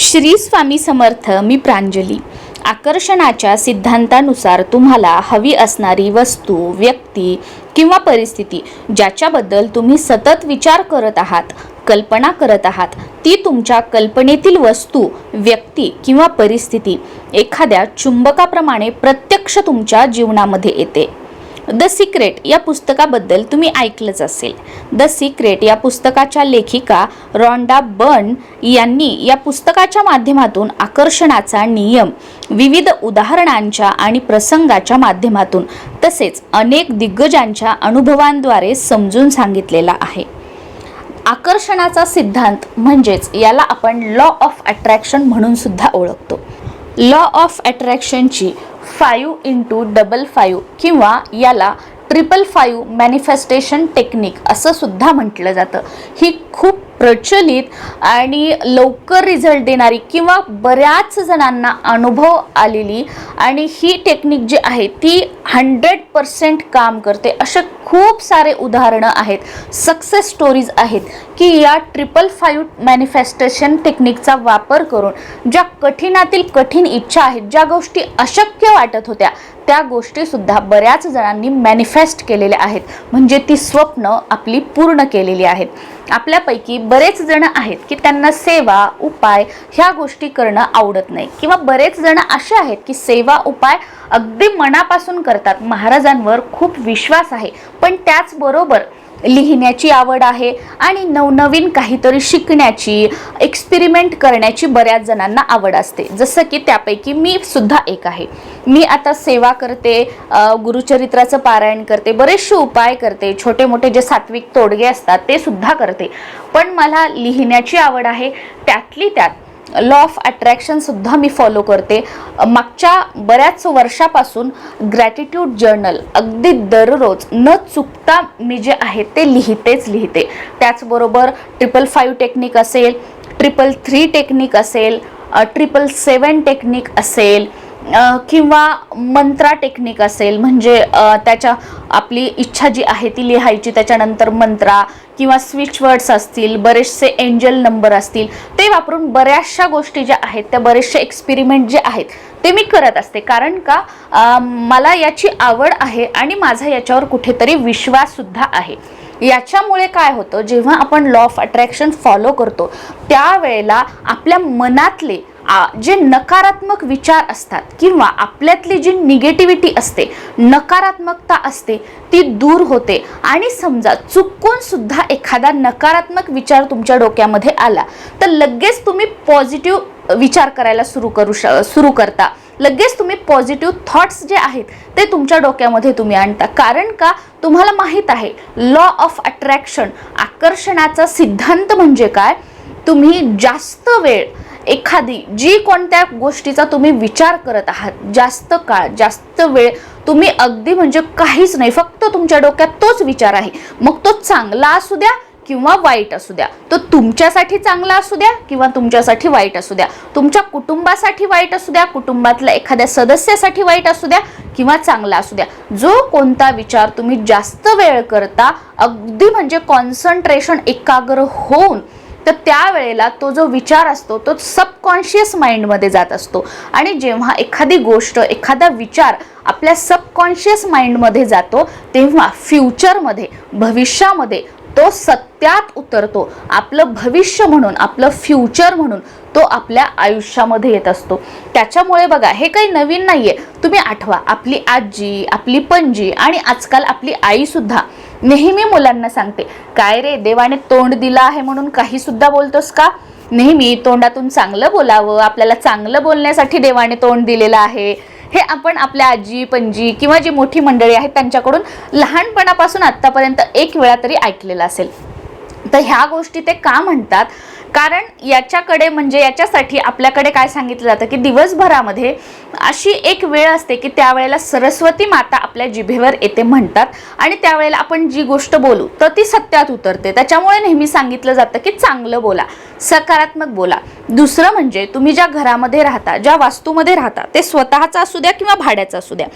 श्री स्वामी समर्थ मी प्रांजली. आकर्षणाच्या सिद्धांतानुसार तुम्हाला हवी असणारी वस्तू व्यक्ती किंवा परिस्थिती ज्याच्याबद्दल तुम्ही सतत विचार करत आहात कल्पना करत आहात ती तुमच्या कल्पनेतील वस्तू व्यक्ती किंवा परिस्थिती एखाद्या चुंबकाप्रमाणे प्रत्यक्ष तुमच्या जीवनामध्ये येते. द सिक्रेट या पुस्तकाबद्दल तुम्ही ऐकलंच असेल. द सिक्रेट या पुस्तकाच्या लेखिका रॉन्डा बर्न यांनी या पुस्तकाच्या माध्यमातून आकर्षणाचा नियम विविध उदाहरणांच्या आणि प्रसंगाच्या माध्यमातून तसेच अनेक दिग्गजांच्या अनुभवांद्वारे समजून सांगितलेला आहे. आकर्षणाचा सिद्धांत म्हणजेच याला आपण लॉ ऑफ अट्रॅक्शन म्हणून सुद्धा ओळखतो. लॉ ऑफ अट्रॅक्शनची फाईव्ह इंटू डबल फाईव्ह किंवा याला ट्रिपल फाईव्ह मॅनिफेस्टेशन टेक्निक असं सुद्धा म्हटलं जातं. ही खूप प्रचलित आणि लवकर रिझल्ट देणारी किंवा बऱ्याच जणांना अनुभव आलेली आणि ही टेक्निक जी आहे ती हंड्रेड पर्सेंट काम करते. असे खूप सारे उदाहरणं आहेत. सक्सेस स्टोरीज आहेत. की या ट्रिपल फाईव्ह मॅनिफेस्टेशन टेक्निकचा वापर करून ज्या कठीणातील कठीण इच्छा आहेत ज्या गोष्टी अशक्य वाटत होत्या त्या गोष्टीसुद्धा बऱ्याच जणांनी मॅनिफेस्ट केलेल्या आहेत. म्हणजे ती स्वप्न आपली पूर्ण केलेली आहेत. आपल्यापैकी बरेच जण आहेत की त्यांना सेवा उपाय ह्या गोष्टी करणं आवडत नाही. किंवा बरेच जण असे आहेत की सेवा उपाय अगदी मनापासून करतात. महाराजांवर खूप विश्वास आहे. पण त्याचबरोबर लिहिण्याची आवड आहे आणि नवनवीन काहीतरी शिकण्याची एक्सपेरिमेंट करण्याची बऱ्याच जणांना आवड असते. जसं की त्यापैकी मी सुद्धा एक आहे. मी आता सेवा करते गुरुचरित्राचं पारायण करते बरेचसे उपाय करते छोटे मोठे जे सात्विक तोडगे असतात ते सुद्धा करते. पण मला लिहिण्याची आवड आहे त्यातली त्यात लॉ ऑफ अट्रॅक्शनसुद्धा मी फॉलो करते. मागच्या बऱ्याच वर्षापासून ग्रॅटिट्यूड जर्नल अगदी दररोज न चुकता मी जे आहे ते लिहितेच लिहिते. त्याचबरोबर ट्रिपल फाईव्ह टेक्निक असेल ट्रिपल थ्री टेक्निक असेल ट्रिपल सेवन टेक्निक असेल किंवा मंत्रा टेक्निक असेल म्हणजे त्याच्या आपली इच्छा जी आहे ती लिहायची त्याच्यानंतर मंत्रा किंवा स्विच वर्ड्स असतील बरेचसे एंजल नंबर असतील ते वापरून बऱ्याचशा गोष्टी ज्या आहेत त्या बरेचसे एक्सपेरिमेंट जे आहेत ते मी करत असते. कारण का? मला याची आवड आहे आणि माझा याच्यावर कुठेतरी विश्वाससुद्धा आहे. याच्यामुळे काय होतं जेव्हा आपण लॉ ऑफ अट्रॅक्शन फॉलो करतो त्यावेळेला आपल्या मनातले जे नकारात्मक विचार असतात किंवा आपल्यातली जी निगेटिव्हिटी असते नकारात्मकता असते ती दूर होते. आणि समजा चुकून सुद्धा एखादा नकारात्मक विचार तुमच्या डोक्यामध्ये आला तर लगेच तुम्ही पॉझिटिव्ह विचार करायला सुरू करू श सुरू करता. लगेच तुम्ही पॉझिटिव्ह थॉट्स जे आहेत ते तुमच्या डोक्यामध्ये तुम्ही आणता. कारण का? तुम्हाला माहीत आहे लॉ ऑफ अट्रॅक्शन आकर्षणाचा सिद्धांत म्हणजे काय? तुम्ही जास्त वेळ एखादी जी कोणत्या गोष्टीचा तुम्ही विचार करत आहात जास्त काळ जास्त वेळ तुम्ही अगदी म्हणजे काहीच नाही फक्त तुमच्या डोक्यात तोच विचार आहे. मग तो चांगला असू द्या किंवा वाईट असू द्या. तो तुमच्यासाठी चांगला असू द्या किंवा तुमच्यासाठी वाईट असू द्या. तुमच्या कुटुंबासाठी वाईट असू द्या कुटुंबातल्या एखाद्या सदस्यासाठी वाईट असू द्या किंवा चांगला असू द्या. जो कोणता विचार तुम्ही जास्त वेळ करता अगदी म्हणजे कॉन्सन्ट्रेशन एकाग्र होऊन तर त्यावेळेला तो जो विचार असतो तो सबकॉन्शियस माइंडमध्ये जात असतो. आणि जेव्हा एखादी गोष्ट एखादा विचार आपल्या सबकॉन्शियस माइंडमध्ये जातो तेव्हा फ्युचरमध्ये भविष्यामध्ये तो सत्यात उतरतो. आपलं भविष्य म्हणून आपलं फ्युचर म्हणून तो आपल्या आयुष्यामध्ये येत असतो. त्याच्यामुळे बघा हे काही नवीन नाही आहे तुम्ही आठवा आपली आजी आपली पणजी आणि आजकाल आपली आईसुद्धा नेहमी मुलांना सांगते काय रे देवाने तोंड दिलं आहे म्हणून काही सुद्धा बोलतोस का? नेहमी तोंडातून चांगलं बोलावं आपल्याला चांगलं बोलण्यासाठी देवाने तोंड दिलेलं आहे. हे आपण आपल्या आजी पणजी किंवा जी मोठी मंडळी आहेत त्यांच्याकडून लहानपणापासून आत्तापर्यंत एक वेळा तरी ऐकलेलं असेल. तर ह्या गोष्टी ते का म्हणतात? कारण याच्याकडे म्हणजे याच्यासाठी आपल्याकडे काय सांगितलं जातं की दिवसभरामध्ये अशी एक वेळ असते की त्यावेळेला सरस्वती माता आपल्या जिभेवर येते म्हणतात. आणि त्यावेळेला आपण जी गोष्ट बोलू तर ती सत्यात उतरते. त्याच्यामुळे नेहमी सांगितलं जातं की चांगलं बोला सकारात्मक बोला. दुसरं म्हणजे तुम्ही ज्या घरामध्ये राहता ज्या वास्तूमध्ये राहता ते स्वतःचं असू द्या किंवा भाड्याचं असू द्या.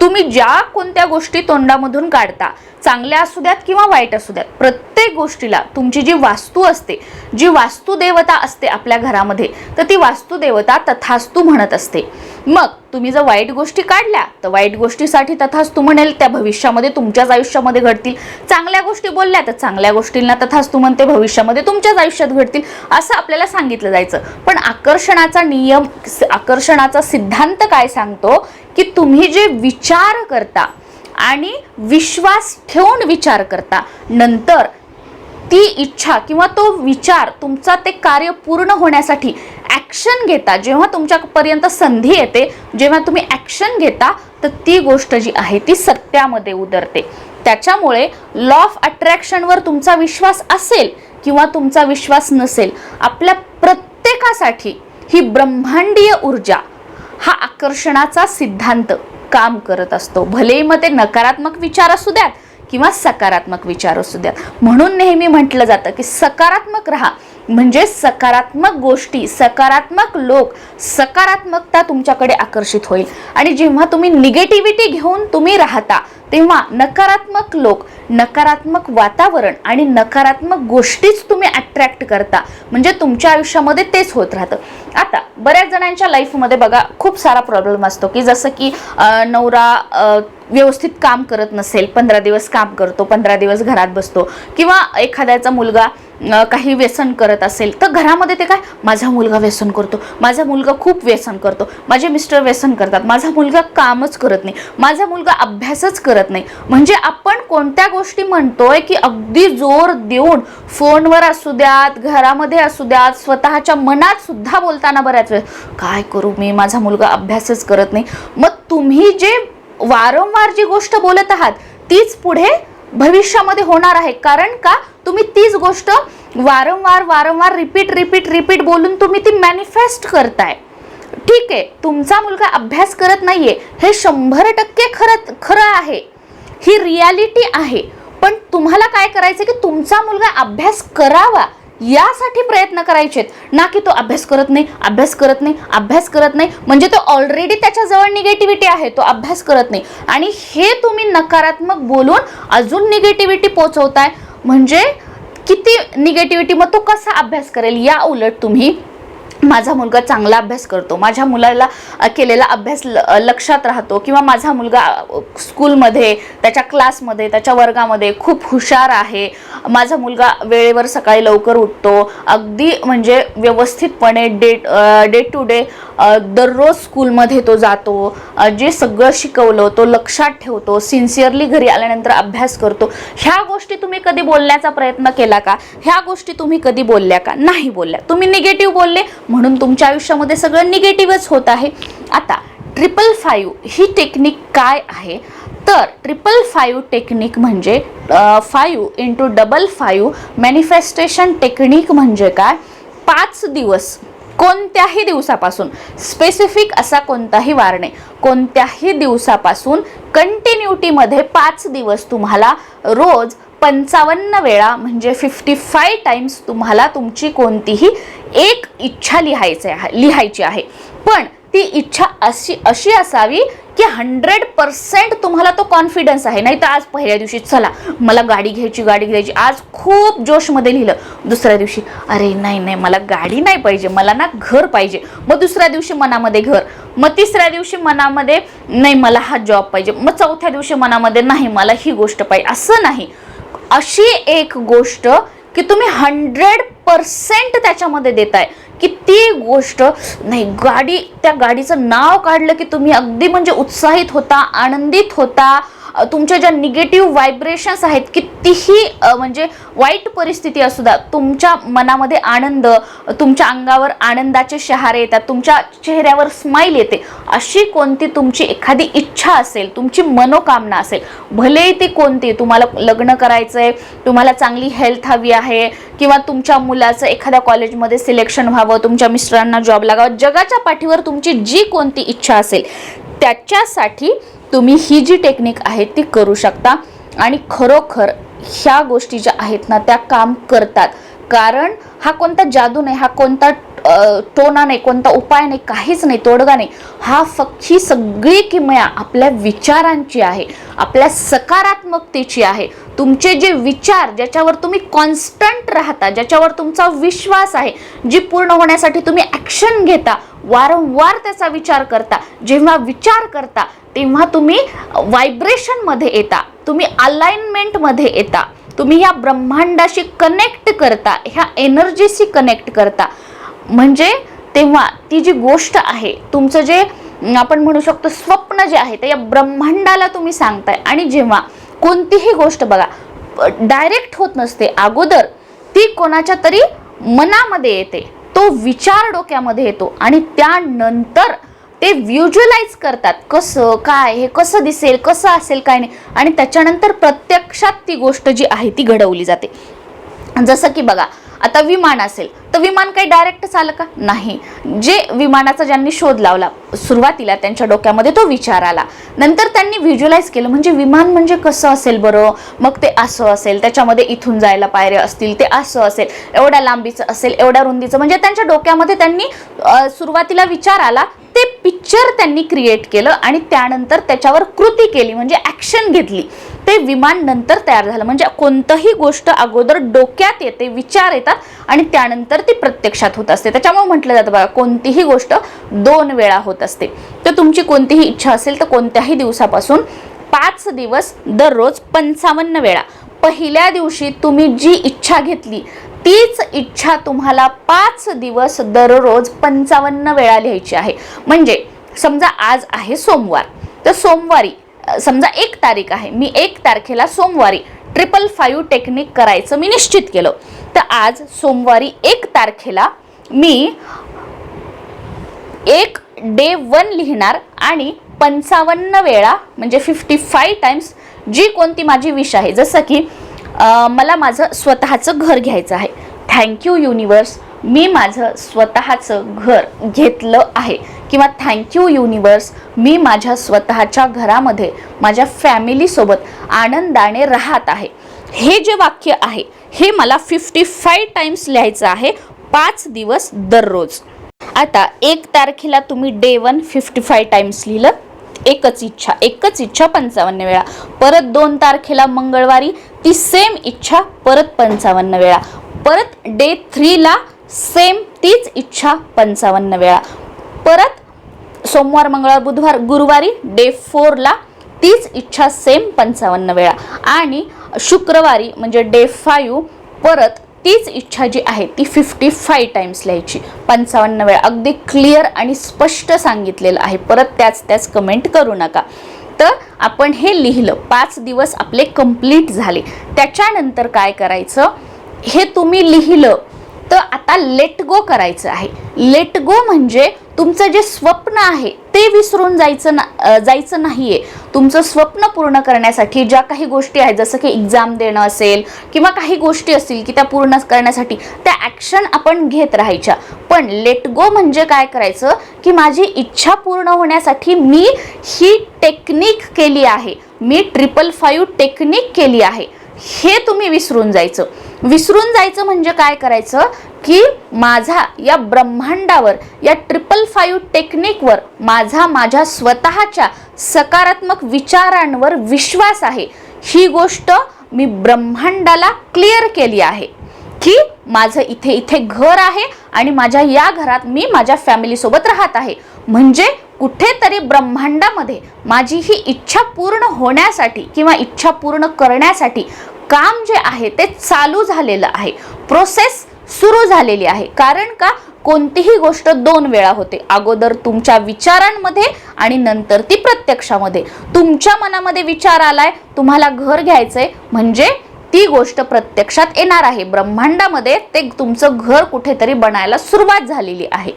तुम्ही ज्या कोणत्या गोष्टी तोंडामधून काढता चांगल्या असू द्यात किंवा वाईट असू द्यात प्रत्येक गोष्टीला तुमची जी वास्तू असते जी वास्तुदेवता असते आपल्या घरामध्ये तर ती वास्तुदेवता तथास्तू म्हणत असते. मग तुम्ही जर वाईट गोष्टी काढल्या तर वाईट गोष्टीसाठी तथास्तू म्हणेल त्या भविष्यामध्ये तुमच्याच आयुष्यामध्ये घडतील. चांगल्या गोष्टी बोलल्या तर चांगल्या गोष्टींना तथास्तू म्हणते भविष्यामध्ये तुमच्याच आयुष्यात घडतील असं आपल्याला सांगितलं जायचं. पण आकर्षणाचा नियम आकर्षणाचा सिद्धांत काय सांगतो की तुम्ही जे विचार करता आणि विश्वास ठेवून विचार करता नंतर ती इच्छा किंवा तो विचार तुमचा ते कार्य पूर्ण होण्यासाठी ॲक्शन घेता जेव्हा तुमच्यापर्यंत संधी येते जेव्हा तुम्ही ॲक्शन घेता तर ती गोष्ट जी आहे ती सत्यामध्ये उतरते. त्याच्यामुळे लॉ ऑफ अट्रॅक्शनवर तुमचा विश्वास असेल किंवा तुमचा विश्वास नसेल आपल्या प्रत्येकासाठी ही ब्रह्मांडीय ऊर्जा हा आकर्षणाचा सिद्धांत काम करत असतो. भलेही मग ते नकारात्मक विचार असू द्यात किंवा सकारात्मक विचार असू द्यात. म्हणून नेहमी म्हटलं जातं की सकारात्मक राहा. म्हणजे सकारात्मक गोष्टी सकारात्मक लोक सकारात्मकता तुमच्याकडे आकर्षित होईल. आणि जेव्हा तुम्ही निगेटिव्हिटी घेऊन तुम्ही राहता तेव्हा नकारात्मक लोक नकारात्मक वातावरण आणि नकारात्मक गोष्टीच तुम्ही अट्रॅक्ट करता. म्हणजे तुमच्या आयुष्यामध्ये तेच होत राहतं. आता बऱ्याच जणांच्या लाईफमध्ये बघा खूप सारा प्रॉब्लेम असतो की जसं की नवरा व्यवस्थित काम करत नसेल पंधरा दिवस काम करतो पंधरा दिवस घरात बसतो किंवा एखाद्याचा मुलगा काही व्यसन करत असेल तर घरामध्ये ते काय? माझा मुलगा व्यसन करतो माझा मुलगा खूप व्यसन करतो माझे मिस्टर व्यसन करतात माझा मुलगा कामच करत नाही माझा मुलगा अभ्यासच करत नाही. म्हणजे आपण कोणत्या गोष्टी म्हणतोय की अगदी जोर देऊन फोनवर असू द्यात घरामध्ये असू द्यात स्वतःच्या मनात सुद्धा बोलताना बऱ्याच वेळ काय करू मी? माझा मुलगा अभ्यासच करत नाही. मग तुम्ही जे वारंवार जी गोष्ट बोलत आहात तीच पुढे भविष्यामध्ये होणार आहे. कारण का? तुम्ही तीच गोष्ट वारंवार वारंवार रिपीट रिपीट रिपीट बोलून तुम्ही ती मॅनिफेस्ट करताय. ठीक आहे तुमचा मुलगा अभ्यास करत नाहीये हे शंभर टक्के खरं खरं आहे. ही रियालिटी आहे. पण तुम्हाला काय करायचं की तुमचा मुलगा अभ्यास करावा. यासाठी प्रयत्न करायचेत. ना की तो अभ्यास करत नाही अभ्यास करत नाही अभ्यास करत नाही. म्हणजे तो ऑलरेडी त्याच्याजवळ निगेटिव्हिटी आहे तो अभ्यास करत नाही. आणि हे तुम्ही नकारात्मक बोलून अजून निगेटिव्हिटी पोचवताय. म्हणजे किती निगेटिव्हिटी मग तो कसा अभ्यास करेल? या उलट तुम्ही माझा मुलगा चांगला अभ्यास करतो. माझ्या मुलाला केलेला अभ्यास ल लक्षात राहतो किंवा माझा मुलगा स्कूलमध्ये त्याच्या क्लासमध्ये त्याच्या वर्गामध्ये खूप हुशार आहे. माझा मुलगा वेळेवर सकाळी लवकर उठतो. अगदी म्हणजे व्यवस्थितपणे डे डे टू डे दररोज स्कूलमध्ये तो जातो. जे सगळं शिकवलं तो लक्षात ठेवतो सिन्सिअरली घरी आल्यानंतर अभ्यास करतो. ह्या गोष्टी तुम्ही कधी बोलण्याचा प्रयत्न केला का? ह्या गोष्टी तुम्ही कधी बोलल्या का? नाही बोलल्या. तुम्ही निगेटिव्ह बोलले म्हणून तुमच्या आयुष्यामध्ये सगळं निगेटिव्हच होत आहे. आता ट्रिपल फाईव्ह ही टेक्निक काय आहे? तर ट्रिपल फाईव्ह टेक्निक म्हणजे five into double five manifestation technique म्हणजे काय? पाच दिवस कोणत्याही दिवसापासून स्पेसिफिक असा कोणताही वार नाही. कोणत्याही दिवसापासून कंटिन्युटीमध्ये पाच दिवस तुम्हाला रोज पंचावन्न वेळा म्हणजे फिफ्टी फाय टाईम्स तुम्हाला तुमची कोणतीही एक इच्छा लिहायची आहे लिहायची आहे. पण ती इच्छा अशी अशी असावी की हंड्रेड पर्सेंट तुम्हाला तो कॉन्फिडन्स आहे. नाही तर आज पहिल्या दिवशी चला मला गाडी घ्यायची गाडी घ्यायची. आज खूप जोशमध्ये लिहिलं. दुसऱ्या दिवशी अरे नाही नाही मला गाडी नाही पाहिजे. मला ना घर पाहिजे. मग दुसऱ्या दिवशी मनामध्ये घर. मग तिसऱ्या दिवशी मनामध्ये नाही मला हा जॉब पाहिजे. मग चौथ्या दिवशी मनामध्ये नाही मला ही गोष्ट पाहिजे. असं नाही. अशी एक गोष्ट की तुम्ही हंड्रेड पर्सेंट त्याच्यामध्ये देताय. की ती गोष्ट नाही गाडी त्या गाडीचं नाव काढलं की तुम्ही अगदी म्हणजे उत्साहित होता आनंदित होता. तुमच्या ज्या निगेटिव्ह व्हायब्रेशन्स आहेत कितीही म्हणजे वाईट परिस्थिती असू द्या तुमच्या मनामध्ये आनंद तुमच्या अंगावर आनंदाचे शहारे येतात तुमच्या चेहऱ्यावर स्माईल येते. अशी कोणती तुमची एखादी इच्छा असेल तुमची मनोकामना असेल भलेही ती कोणती तुम्हाला लग्न करायचं आहे तुम्हाला चांगली हेल्थ हवी आहे किंवा तुमच्या मुलाचं एखाद्या कॉलेजमध्ये सिलेक्शन व्हावं तुमच्या मिस्टरांना जॉब लागावं जगाच्या पाठीवर तुमची जी कोणती इच्छा असेल त्याच्यासाठी तुम्ही ही जी टेक्निक आहे ती करू शकता. आणि खरोखर ह्या गोष्टी ज्या आहेत ना त्या काम करतात. कारण हा कोणता जादू नाही हा कोणता टोना नाही कोणता उपाय नाही काहीच नाही तोडगा नाही. हा फक्त ही सगळी किमया आपल्या विचारांची आहे आपल्या सकारात्मकतेची आहे. तुमचे जे विचार ज्याच्यावर तुम्ही कॉन्स्टंट राहता ज्याच्यावर तुमचा विश्वास आहे जी पूर्ण होण्यासाठी तुम्ही ॲक्शन घेता वारंवार त्याचा विचार करता जेव्हा विचार करता तेव्हा तुम्ही व्हायब्रेशनमध्ये येता तुम्ही अलाइनमेंटमध्ये येता. तुम्ही ह्या ब्रह्मांडाशी कनेक्ट करता ह्या एनर्जीशी कनेक्ट करता. म्हणजे तेव्हा ती जी गोष्ट आहे तुमचं जे आपण म्हणू शकतो स्वप्न जे आहे ते या ब्रह्मांडाला तुम्ही सांगताय. आणि जेव्हा कोणतीही गोष्ट बघा डायरेक्ट होत नसते अगोदर ती कोणाच्या तरी मनामध्ये येते. तो विचार डोक्यामध्ये येतो. आणि त्यानंतर ते व्ह्युज्युलाइज करतात. कसं काय हे कसं दिसेल कसं असेल काय नाही. आणि त्याच्यानंतर प्रत्यक्षात ती गोष्ट जी आहे ती घडवली जाते. जसं की बघा आता विमान असेल तर विमान काही डायरेक्ट आलं का? नाही. जे विमानाचा ज्यांनी शोध लावला सुरुवातीला त्यांच्या डोक्यामध्ये तो विचार आला. नंतर त्यांनी व्हिज्युलाइज केलं म्हणजे विमान म्हणजे कसं असेल बरं? मग ते असं असेल त्याच्यामध्ये इथून जायला पायऱ्या असतील ते असं असेल. एवढ्या लांबीचं असेल एवढ्या रुंदीचं म्हणजे त्यांच्या डोक्यामध्ये त्यांनी सुरुवातीला विचार आला ते पिक्चर त्यांनी क्रिएट केलं आणि त्यानंतर त्याच्यावर कृती केली म्हणजे ॲक्शन घेतली. ते विमान नंतर तयार झालं. म्हणजे कोणतंही गोष्ट अगोदर डोक्यात येते विचार येतात आणि त्यानंतर ती प्रत्यक्षात होत असते. त्याच्यामुळे म्हटलं जातं बघा कोणतीही गोष्ट दोन वेळा होत असते. तर तुमची कोणतीही इच्छा असेल तर कोणत्याही दिवसापासून पाच दिवस दररोज पंचावन्न वेळा. पहिल्या दिवशी तुम्ही जी इच्छा घेतली तीच इच्छा तुम्हाला पाच दिवस दररोज पंचावन्न वेळा लिहायची आहे. म्हणजे समजा आज आहे सोमवार. तर सोमवारी समजा एक तारीख आहे. मी एक तारखेला सोमवारी ट्रिपल फाईव्ह टेक्निक करायचं मी निश्चित केलं. तर आज सोमवारी एक तारखेला मी एक डे वन लिहिणार आणि पंचावन्न वेळा म्हणजे फिफ्टी फाय टाइम्स जी कोणती माझी विश आहे. जसं की मला माझं स्वतःचं घर घ्यायचं आहे. थँक्यू युनिवर्स मी माझं स्वतःचं घर घेतलं आहे. किंवा थँक्यू युनिवर्स मी माझ्या स्वतःच्या घरामध्ये माझ्या फॅमिलीसोबत आनंदाने राहत आहे. हे जे वाक्य आहे हे मला फिफ्टी फाय टाइम्स लिहायचं आहे पाच दिवस दररोज. आता एक तारखेला तुम्ही day one fifty five times लिहिलं. एकच इच्छा एकच इच्छा पंचावन्न वेळा. परत दोन तारखेला मंगळवारी ती सेम इच्छा परत पंचावन्न वेळा. परत डे थ्रीला सेम तीच इच्छा पंचावन्न वेळा. परत सोमवार मंगळवार बुधवार गुरुवारी डे फोरला तीच इच्छा सेम पंचावन्न वेळा. आणि शुक्रवारी म्हणजे डे फायू परत तीच इच्छा जी आहे ती फिफ्टी फाय टाइम्स लिहायची. पंचावन्न वेळा. अगदी क्लिअर आणि स्पष्ट सांगितलेलं आहे. परत त्याच त्याच कमेंट करू नका. तर आपण हे लिहिलं. पाच दिवस आपले कंप्लीट झाले. त्याच्यानंतर काय करायचं? हे तुम्ही लिहिलं. तर आता लेट गो करायचं आहे. लेट गो म्हणजे तुमचं जे स्वप्न आहे ते विसरून जायचं ना जायचं नाही आहे तुमचं स्वप्न पूर्ण करण्यासाठी ज्या काही गोष्टी आहेत जसं की एक्झाम देणं असेल किंवा काही गोष्टी असतील की त्या पूर्ण करण्यासाठी त्या ॲक्शन आपण घेत राहायच्या. पण लेट गो म्हणजे काय करायचं की माझी इच्छा पूर्ण होण्यासाठी मी ही टेक्निक केली आहे. मी ट्रिपल फाईव्ह टेक्निक केली आहे. हे तुम्ही विसरून जायचं. विसरून जायचं म्हणजे काय करायचं? की माझा या ब्रह्मांडावर या ट्रिपल फाईव्ह टेक्निकवर माझा माझ्या स्वतःच्या सकारात्मक विचारांवर विश्वास आहे. ही गोष्ट मी ब्रह्मांडाला क्लिअर केली आहे. की माझं इथे इथे घर आहे आणि माझ्या या घरात मी माझ्या फॅमिलीसोबत राहत आहे. म्हणजे कुठेतरी ब्रह्मांडामध्ये माझी ही इच्छा पूर्ण होण्यासाठी किंवा इच्छा पूर्ण करण्यासाठी काम जे आहे ते चालू झालेलं आहे. प्रोसेस सुरू झालेली आहे. कारण का? कोणतीही गोष्ट दोन वेळा होते. अगोदर तुमच्या विचारांमध्ये आणि नंतर ती प्रत्यक्षामध्ये. तुमच्या मनामध्ये विचार आलाय तुम्हाला घर घ्यायचंय म्हणजे ती गोष्ट प्रत्यक्षात येणार आहे. ब्रह्मांडामध्ये ते तुमचं घर कुठेतरी बनायला सुरुवात झालेली आहे.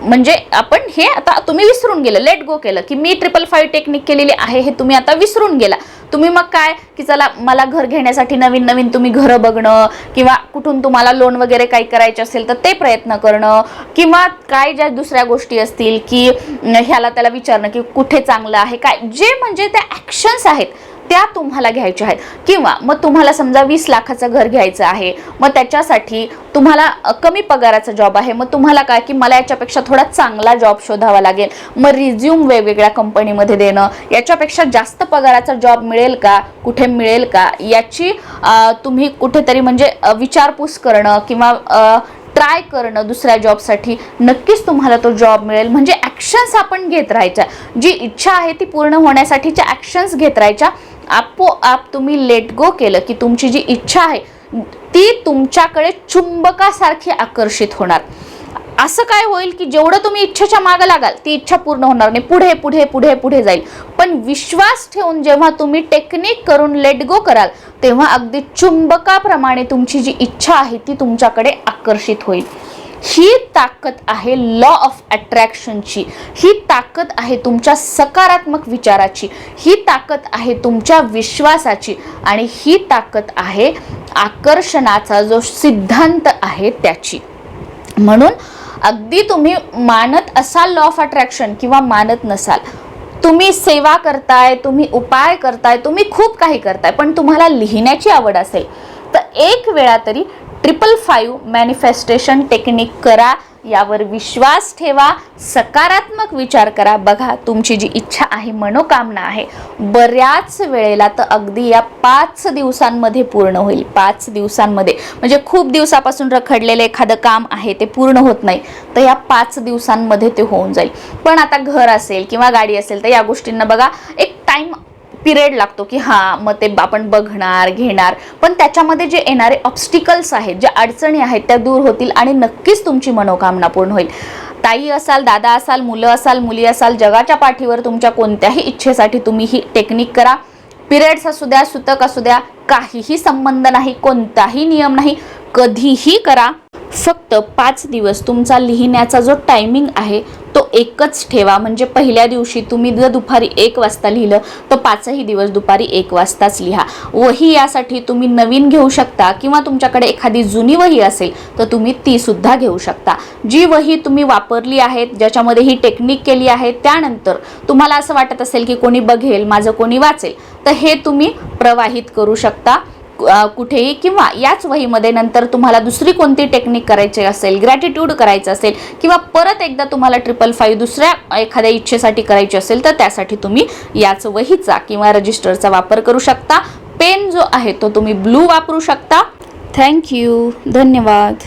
म्हणजे आपण हे आता तुम्ही विसरून गेलं लेट गो केलं की मी ट्रिपल फाईव्ह टेक्निक केलेली आहे हे तुम्ही आता विसरून गेला. तुम्ही मग काय की चला मला घर घेण्यासाठी नवीन नवीन तुम्ही घरं बघणं किंवा कुठून तुम्हाला लोन वगैरे काही करायचे असेल तर ते प्रयत्न करणं किंवा काय ज्या दुसऱ्या गोष्टी असतील की ह्याला त्याला विचारणं की कुठे चांगलं आहे काय जे म्हणजे त्या ॲक्शन्स आहेत त्या तुम्हाला घ्यायच्या आहेत. किंवा मग तुम्हाला समजा वीस लाखाचं घर घ्यायचं आहे मग त्याच्यासाठी तुम्हाला कमी पगाराचा जॉब आहे मग तुम्हाला काय की मला याच्यापेक्षा थोडा चांगला जॉब शोधावा लागेल. मग रिझ्यूम वेगवेगळ्या कंपनीमध्ये देणं याच्यापेक्षा जास्त पगाराचा जॉब मिळेल का? कुठे मिळेल का? याची तुम्ही कुठेतरी म्हणजे विचारपूस करणं किंवा ट्राय करणं दुसऱ्या जॉबसाठी नक्कीच तुम्हाला तो जॉब मिळेल. म्हणजे ॲक्शन्स आपण घेत राहायच्या. जी इच्छा आहे ती पूर्ण होण्यासाठीच्या ॲक्शन्स घेत राहायच्या. आपोआप तुम्ही लेट गो केलं की तुमची जी इच्छा आहे ती तुमच्याकडे चुंबकासारखी आकर्षित होणार. असं काय होईल की जेवढं तुम्ही इच्छेच्या मागं लागाल ती इच्छा पूर्ण होणार नाही. पुढे पुढे पुढे पुढे जाईल. पण विश्वास ठेवून जेव्हा तुम्ही टेक्निक करून लेट गो कराल तेव्हा अगदी चुंबकाप्रमाणे तुमची जी इच्छा आहे ती तुमच्याकडे आकर्षित होईल. ही ताकद आहे लॉ ऑफ अट्रॅक्शनची ही ताकद आहे तुमच्या सकारात्मक विचाराची. ही ताकद आहे तुमच्या विश्वासाची. आणि ही ताकद आहे आकर्षणाचा जो सिद्धांत आहे त्याची. म्हणून अगदी तुम्ही मानत असाल लॉ ऑफ अट्रॅक्शन किंवा मानत नसाल तुम्ही सेवा करताय तुम्ही उपाय करताय तुम्ही खूप काही करताय पण तुम्हाला लिहिण्याची आवड असेल तर एक वेळा तरी ट्रिपल फाईव्ह मॅनिफेस्टेशन टेक्निक करा. यावर विश्वास ठेवा. सकारात्मक विचार करा. बघा तुमची जी इच्छा आहे मनोकामना आहे बऱ्याच वेळेला तर अगदी या पाच दिवसांमध्ये पूर्ण होईल. पाच दिवसांमध्ये. म्हणजे खूप दिवसापासून रखडलेलं एखादं काम आहे ते पूर्ण होत नाही. तर या पाच दिवसांमध्ये ते होऊन जाईल. पण आता घर असेल किंवा गाडी असेल तर या गोष्टींना बघा एक टाईम पिरियड लागतो की हां मग ते आपण बघणार घेणार. पण त्याच्यामध्ये जे येणारे ऑब्स्टिकल्स आहेत ज्या अडचणी आहेत त्या दूर होतील आणि नक्कीच तुमची मनोकामना पूर्ण होईल. ताई असाल दादा असाल मुलं असाल मुली असाल जगाच्या पाठीवर तुमच्या कोणत्याही इच्छेसाठी तुम्ही ही टेक्निक करा. पिरियड्स असू द्या सुतक असू द्या काहीही संबंध नाही कोणताही नियम नाही कधीही करा. फक्त पाच दिवस तुमचा लिहिण्याचा जो टायमिंग आहे तो एकच ठेवा. म्हणजे पहिल्या दिवशी तुम्ही जर दुपारी एक वाजता लिहिलं तर पाचही दिवस दुपारी एक वाजताच लिहा. वही यासाठी तुम्ही नवीन घेऊ शकता किंवा तुमच्याकडे एखादी जुनी वही असेल तर तुम्ही ती सुद्धा घेऊ शकता. जी वही तुम्ही वापरली आहे ज्याच्यामध्ये ही टेक्निक केली आहे त्यानंतर तुम्हाला असं वाटत असेल की कोणी बघेल माझं कोणी वाचेल तर हे तुम्ही प्रवाहित करू शकता. कुठेही किंवा याच वहीमध्ये नंतर तुम्हाला दुसरी कोणती टेक्निक करायची असेल ग्रॅटिट्यूड करायचं असेल किंवा परत एकदा तुम्हाला ट्रिपल फाईव्ह दुसऱ्या एखाद्या इच्छेसाठी करायची असेल तर त्यासाठी तुम्ही याच वहीचा किंवा रजिस्टरचा वापर करू शकता. पेन जो आहे तो तुम्ही ब्लू वापरू शकता. थँक्यू धन्यवाद.